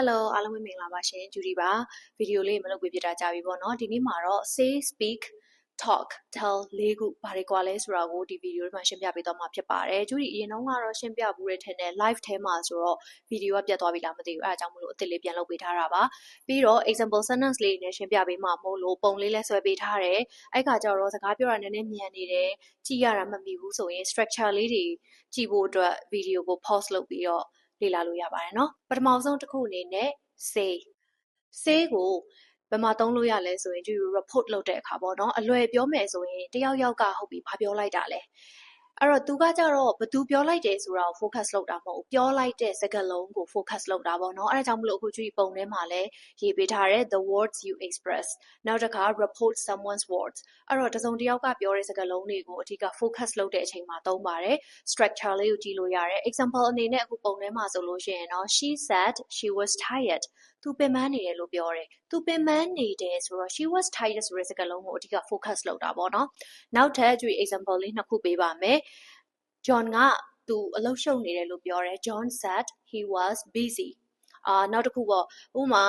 Hello အားလုံးပဲမင်္ဂလာပါရှင်ဂျူဒီပါဗီဒီယိုလေးမလုပ်ပြပြတာကြာပြီပေါ့နော်ဒီနေ့မှာတော့ say speak talk tell လေးခုဘာတွေကွာလဲဆိုတာကိုဒီဗီဒီယိုထဲမှာရှင်းပြပေးသွားမှာဖြစ်ပါတယ်ဂျူဒီအရင်တော့ကတော့ရှင်းပြဘူးတဲ့ထင်တဲ့ live ထဲမှာဆိုတော့ဗီဒီယိုကပြတ်သွားပြီလားမသိဘူးအဲအကြောင်းမလို့အစ်စ်လေးပြန်လုပ်ပေးထားတာပါပြီးတော့ example sentence လေးနဲ့ရှင်းပြပေးမှာမို့လို့ပုံလေးလဲဆွဲပေးထားတယ်အဲ့ခါကျတော့စကားပြောတာနည်းနည်းမြန်နေတယ်ကြည့်ရတာမမီဘူးဆိုရင် structure လေးတွေကြည့်ဖို့အတွက်ဗီဒီယိုကို pause လုပ်ပြီးတော့ လေ့လာလို့ရပါတယ်နော်ပထမဆုံးတစ်ခုအနေနဲ့ say say ကိုဘယ်မှာသုံးလို့ရလဲဆိုရင် you report လုပ်တဲ့အခါပေါ့နော်အလွယ်ပြောမယ်ဆိုရင်တယောက်ယောက်ကဟုတ်ပြီဘာပြောလိုက်တာလဲ အဲ့တော့ သူကကြတော့ဘသူပြောလိုက်တယ်ဆိုတာကို focus လုပ်တာမဟုတ်ဘူး ပြောလိုက်တဲ့ စကားလုံးကို focus လုပ်တာပေါ့နော် အဲ့ဒါကြောင့်မလို့ အခုကြည့်ပုံထဲမှာလဲရေးပေးထားတဲ့ the words you express နောက်တစ်ခါ report someone's words အဲ့တော့တစုံတစ်ယောက်က ပြောတဲ့ စကားလုံးတွေကို အဓိက focus လုပ်တဲ့အချိန်မှာ သုံးပါတယ် structure လေးကို ကြည့်လို့ရတယ် example အနေနဲ့ အခု ပုံထဲမှာဆိုလို့ရှိရင်တော့ she said she was tired သူပင်ပန်းနေတယ်လို့ ပြောတယ် သူပင်ပန်းနေတယ်ဆိုတော့ she was tired ဆိုတဲ့ စကားလုံးကို အဓိက focus လုပ်တာပေါ့နော် နောက်ထပ်ကြည့် example လေး နှစ်ခု ပေးပါမယ် John ကသူအလုပ်ရှုပ်နေတယ်လို့ပြောတယ် John said he was busy အာနောက်တစ်ခုပေါ့ဥပမာ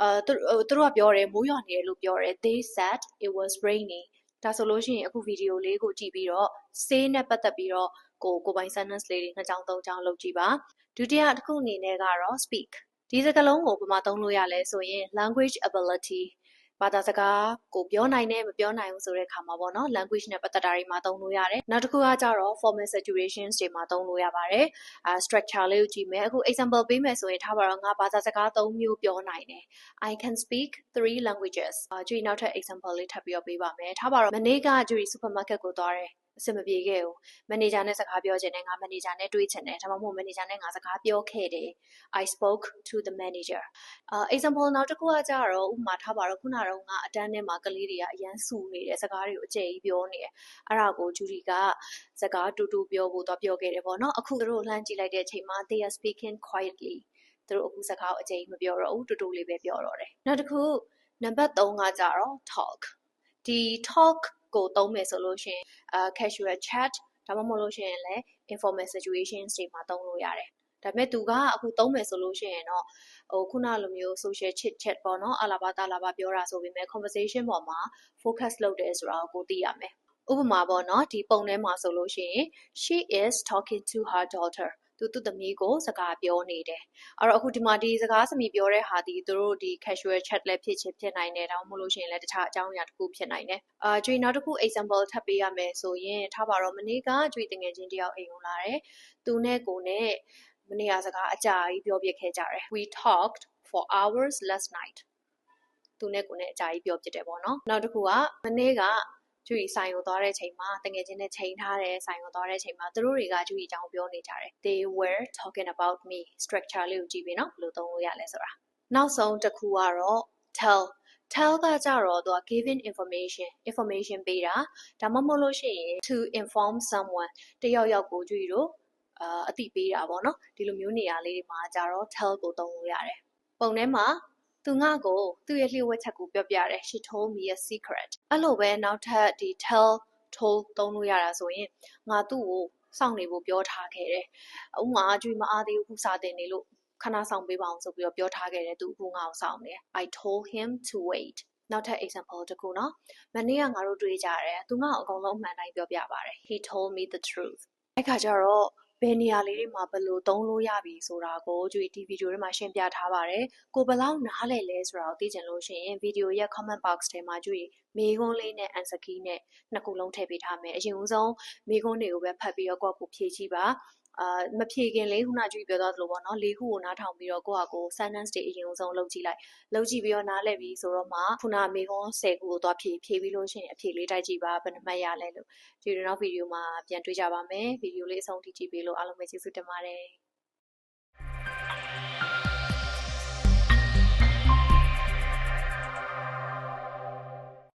အာသူတို့ကပြောတယ်မိုးရွာနေတယ်လို့ပြောတယ် they said it was rainy ဒါဆိုလို့ရှိရင်အခုဗီဒီယိုလေးကိုကြည့်ပြီးတော့ say နဲ့ပတ်သက်ပြီးတော့ကိုကိုပိုင် sentence လေးတွေနှစ်ကြောင်းသုံးကြောင်းလုပ်ကြည့်ပါဒုတိယတစ်ခုအနေနဲ့ကတော့ speak ဒီစကားလုံးကိုဘယ်မှာသုံးလို့ရလဲဆိုရင် language ability ဘာသာစကားကိုပြောနိုင်တယ်မပြောနိုင်ဘူးဆိုတဲ့အခါမှာပေါ့နော် language နဲ့ပတ်သက်တာတွေမှာသုံးလို့ရတယ်နောက်တစ်ခုကကြတော့ formal situations တွေမှာသုံးလို့ရပါတယ်အဲ structure လေးကိုကြည့်မယ်အခု example ပေးမယ်ဆိုရင်ထားပါတော့ငါဘာသာစကား၃မျိုးပြောနိုင်တယ် I can speak three languages အာကြည့်နောက်ထပ် example လေးထပ်ပြီးတော့ပေးပါမယ်ထားပါတော့မနေ့ကကြည့် supermarket ကိုသွားတယ် အဆင်မပြေခဲ့ဘူးမန်နေဂျာနဲ့စကားပြောချင်တယ်ငါမန်နေဂျာနဲ့တွေ့ချင်တယ်ဒါမှမဟုတ်မန်နေဂျာနဲ့ငါစကားပြောခဲ့တယ် I spoke to the manager အာ example နောက်တစ်ခုကကြတော့ဥပမာထားပါတော့ခုနကတော့ငါအတန်းထဲမှာကလေးတွေကအရန်စူနေတယ်စကားတွေကိုအကျယ်ကြီးပြောနေတယ်အဲ့ဒါကိုဂျူဒီကစကားတူတူပြောဖို့တော့ပြောခဲ့တယ်ပေါ့နော်အခုတို့လှမ်းကြည့်လိုက်တဲ့အချိန်မှာ they are speaking quietly သူတို့အခုစကားကိုအကျယ်ကြီးမပြောတော့ဘူးတူတူလေးပဲပြောတော့တယ်နောက်တစ်ခုနံပါတ်3ကကြတော့ talk ဒီ talk ကိုသုံးမယ်ဆိုလို့ရှိရင်အာ casual chat ဒါမှမဟုတ်လို့ရှိရင်လည်း informal situations တွေမှာသုံးလို့ရတယ်ဒါပေမဲ့သူကအခုသုံးမယ်ဆိုလို့ရှိရင်တော့ဟိုခုနလိုမျိုး social chit chat ပေါ့နော်အလာဘာတာလာဘာပြောတာဆိုပေမဲ့ conversation ပေါ်မှာ focus လုပ်တယ်ဆိုတာကိုသိရမယ်ဥပမာပေါ့နော်ဒီပုံထဲမှာဆိုလို့ရှိရင် she is talking to her daughter သူသူ့သမီးကိုစကားပြောနေတယ်အဲ့တော့အခုဒီမှာဒီစကားစမီပြောတဲ့ဟာဒီသူတို့ဒီ casual chat လည်းဖြစ်ချင်ဖြစ်နိုင်တယ်ဒါမှမဟုတ်လို့ရှိရင်လည်းတခြားအကြောင်းအရာတစ်ခုဖြစ်နိုင်တယ်အာကျွေးနောက်တစ်ခု example ထပ်ပေးရမယ်ဆိုရင်ထားပါတော့မနေ့ကကျွေးတငယ်ချင်းတယောက်အိမ်ဝင်လာတယ်သူနဲ့ကိုနဲ့မနေ့ကစကားအကြာကြီးပြောပြခဲ့ကြတယ် we talked for hours last night သူနဲ့ကိုနဲ့အကြာကြီးပြောပြတယ်ပေါ့နော်နောက်တစ်ခုကမနေ့က ကျူရီဆိုင်ကိုသွားတဲ့ချိန်မှာတငယ်ချင်းနဲ့ချိန်ထားတဲ့ဆိုင်ကိုသွားတဲ့ချိန်မှာသူတို့တွေကကျူရီအကြောင်းပြောနေကြတယ် they were talking about me structure လေးကိုကြည့်ပြီးနော်ဘယ်လိုသုံးလို့ရလဲဆိုတာနောက်ဆုံးတစ်ခုကတော့ tell tell ကကြတော့သူက giving information information ပေးတာဒါမှမဟုတ်လို့ရှိရင် to inform someone တယောက်ယောက်ကိုကြွေတို့အာအသိပေးတာပေါ့နော်ဒီလိုမျိုးနေရာလေးတွေမှာကြတော့ tell ကိုသုံးလို့ရတယ်ပုံထဲမှာ သူငါ့ကိုသူ့ရဲ့လျှို့ဝှက်ချက်ကိုပြောပြတယ် she told me a secret အဲ့လိုပဲနောက်ထပ်ဒီ tell told သုံးလို့ရတာဆိုရင်ငါသူ့ကိုစောင့်နေဖို့ပြောထားခဲ့တယ်ဥမာအကျွေးမအားသေးဘူးခုစာတင်နေလို့ခဏဆောင်ပေးပါအောင်ဆိုပြီးတော့ပြောထားခဲ့တယ်သူအခုငါ့ကိုစောင့်နေ I told him to wait နောက်ထပ် example တစ်ခုနော်မနေ့ကငါတို့တွေ့ကြတယ်သူငါ့ကိုအကုန်လုံးအမှန်တိုင်းပြောပြပါတယ် he told me the truth အဲ့ခါကျတော့ ဘယ်နေရာလေးတွေမှာဘယ်လိုသုံးလို့ရပြီဆိုတာကိုကြွေဒီဗီဒီယိုထဲမှာရှင်းပြထားပါတယ်ကိုဘယ်လောက်နားလည်လဲဆိုတာကိုသိချင်လို့ရှိရင်ဗီဒီယိုရဲ့ comment box ထဲမှာကြွေမေခွန်းလေးနဲ့ answer key နဲ့နှစ်ခုလုံးထည့်ပေးထားမယ်အရင်ဦးဆုံးမေခွန်းတွေကိုပဲဖတ်ပြီးတော့ကိုယ့်ကိုဖြည့်ကြည့်ပါ အာမဖြေခင်လေးခုနကြွေပြောသွားသလိုပေါ့နော်လေးခုကိုနားထောင်ပြီးတော့ကိုယ့်ဟာကို sentence တွေအရင်ဆုံးလုပ်ကြည့်လိုက်လုပ်ကြည့်ပြီးတော့နားလည်ပြီးဆိုတော့မှခုနမေခွန်း10ခုကိုသွားဖြေဖြေပြီးလို့ရှိရင်အဖြေလေးတိုက်ကြည့်ပါဘယ်နှမှတ်ရလဲလို့ဒီနောက်ဗီဒီယိုမှာပြန်တွေ့ကြပါမယ်ဗီဒီယိုလေးအဆုံးထိကြည့်ပေးလို့အားလုံးပဲကျေးဇူးတင်ပါတယ်